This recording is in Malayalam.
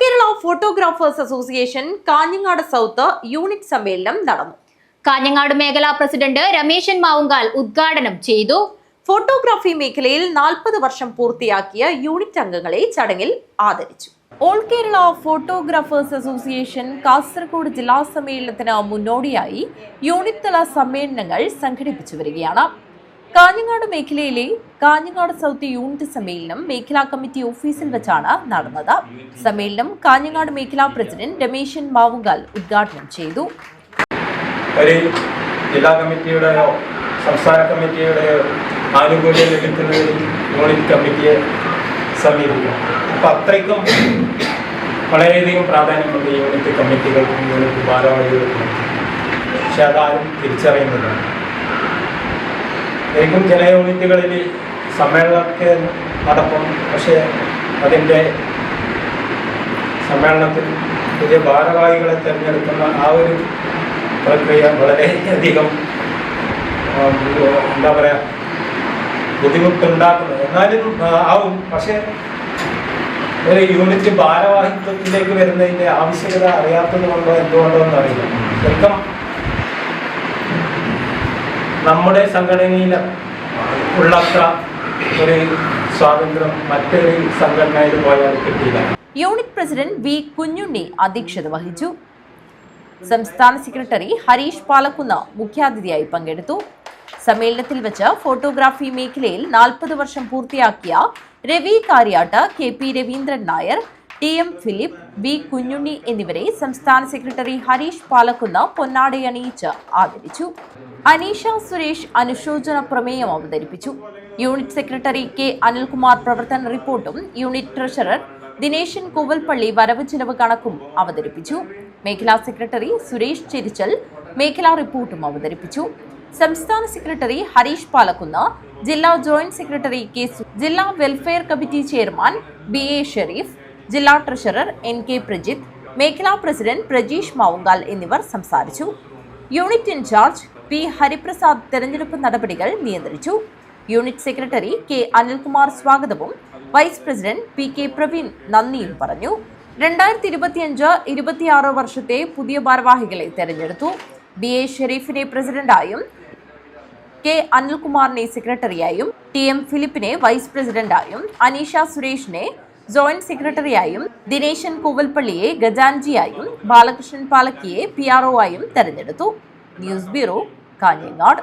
Kerala photographers association Kanhangad south unit സമ്മേളനം നടന്നു. കാഞ്ഞങ്ങാട് മേഖലാ പ്രസിഡന്റ് രമേശൻ മാവുങ്കാൽ ഉദ്ഘാടനം ചെയ്തു. ഫോട്ടോഗ്രാഫി മേഖലയിൽ നാൽപ്പത് വർഷം പൂർത്തിയാക്കിയ യൂണിറ്റ് അംഗങ്ങളെ ചടങ്ങിൽ ആദരിച്ചു. All Kerala photographers association Kasaragod ജില്ലാ സമ്മേളനത്തിന് മുന്നോടിയായി യൂണിറ്റ് തല സമ്മേളനങ്ങൾ സംഘടിപ്പിച്ചു വരികയാണ്. കാഞ്ഞങ്ങാട് മേഖലയിലെ കാഞ്ഞങ്ങാട് സൗത്ത് യൂണിറ്റ് സമ്മേളനം മേഖലാ കമ്മിറ്റി ഓഫീസിൽ വെച്ചാണ് നടന്നത്. സമ്മേളനം കാഞ്ഞങ്ങാട് മേഖലാ പ്രസിഡന്റ് രമേശൻ മാവുങ്കാൽ ഉദ്ഘാടനം ചെയ്തു. ജില്ലാ കമ്മിറ്റിയുടെയോ സംസ്ഥാന കമ്മിറ്റിയുടെയോ ആനുകൂല്യം ലഭിക്കുന്നതിൽ യൂണിറ്റ് കമ്മിറ്റിയെ സമീപിക്കും. അപ്പം അത്രയ്ക്കും വളരെയധികം പ്രാധാന്യമുണ്ട് യൂണിറ്റ് കമ്മിറ്റികൾക്കും യൂണിറ്റ് ഭാരവാഹികൾക്കും പക്ഷെ അതാരും തിരിച്ചറിയുന്നില്ല ശരിക്കും ചില യൂണിറ്റുകളിൽ സമ്മേളനമൊക്കെ നടക്കും. പക്ഷേ അതിന്റെ സമ്മേളനത്തിൽ പുതിയ ഭാരവാഹികളെ തിരഞ്ഞെടുക്കുന്ന ആ ഒരു പ്രക്രിയ വളരെയധികം എന്താ പറയുക ബുദ്ധിമുട്ടുണ്ടാക്കുന്നു എന്നാലും ആവും. പക്ഷേ ഒരു യൂണിറ്റ് ഭാരവാഹിത്വത്തിലേക്ക് വരുന്നതിന്റെ ആവശ്യകത അറിയാത്തത് കൊണ്ടോ എന്തുകൊണ്ടോ എന്നറിയില്ല. ശരിക്കും നമ്മുടെ സംഘടനയിൽ ഉള്ളത്ര ഒരു സ്വാതന്ത്ര്യം മറ്റൊരു സംഘടനയിൽ പോയാൽ കിട്ടിയില്ല. യൂണിറ്റ് പ്രസിഡന്റ് വി കുഞ്ഞുണ്ണി അധ്യക്ഷത വഹിച്ചു. സംസ്ഥാന സെക്രട്ടറി ഹരീഷ് പാലക്കുന്ന് മുഖ്യാതിഥിയായി പങ്കെടുത്തു. സമ്മേളനത്തിൽ വെച്ച് ഫോട്ടോഗ്രാഫി മേഖലയിൽ നാൽപ്പത് വർഷം പൂർത്തിയാക്കിയ Ravi Kariyat K P Raveendran Nair T M Philip V Kunhunni എന്നിവരെ സംസ്ഥാന സെക്രട്ടറി ഹരീഷ് പാലക്കുന്ന പൊന്നാടയണിയിച്ച് ആദരിച്ചു. അനീഷ സുരേഷ് അനുശോചന പ്രമേയം അവതരിപ്പിച്ചു. യൂണിറ്റ് സെക്രട്ടറി കെ അനിൽകുമാർ പ്രവർത്തന റിപ്പോർട്ടും യൂണിറ്റ് ട്രഷറർ ദിനേശൻ കോവൽപ്പള്ളി വരവ് ചെലവ് കണക്കും അവതരിപ്പിച്ചു. മേഖലാ സെക്രട്ടറി സുരേഷ് ചെരിച്ചൽ മേഖലാ റിപ്പോർട്ടും അവതരിപ്പിച്ചു. സംസ്ഥാന സെക്രട്ടറി ഹരീഷ് പാലക്കുന്ന് ജില്ലാ ജോയിന്റ് സെക്രട്ടറി കെ ജില്ലാ welfare committee chairman B A Shareef ജില്ലാ ട്രഷറർ എൻ കെ പ്രജിത്ത് മേഖലാ പ്രസിഡന്റ് പ്രജീഷ് മാവുങ്കാൽ എന്നിവർ സംസാരിച്ചു. യൂണിറ്റ് ഇൻചാർജ് പി ഹരിപ്രസാദ് തെരഞ്ഞെടുപ്പ് നടപടികൾ നിയന്ത്രിച്ചു. യൂണിറ്റ് സെക്രട്ടറി കെ അനിൽകുമാർ സ്വാഗതവും vice president P K Praveen നന്ദിയും പറഞ്ഞു. രണ്ടായിരത്തി ഇരുപത്തിയഞ്ച് ഇരുപത്തിയാറ് വർഷത്തെ പുതിയ ഭാരവാഹികളെ തെരഞ്ഞെടുത്തു. ബി എ ഷെരീഫിനെ പ്രസിഡന്റായും കെ അനിൽകുമാറിനെ സെക്രട്ടറിയായും ടി എം ഫിലിപ്പിനെ വൈസ് പ്രസിഡന്റായും അനീഷ സുരേഷിനെ ജോയിന്റ് സെക്രട്ടറിയായും ദിനേശൻ കൂവൽപ്പള്ളിയെ ഗജാൻജിയായും ബാലകൃഷ്ണൻ പാലക്കിയെ പി ആർ ആയും തെരഞ്ഞെടുത്തു. News bureau Kanhangad.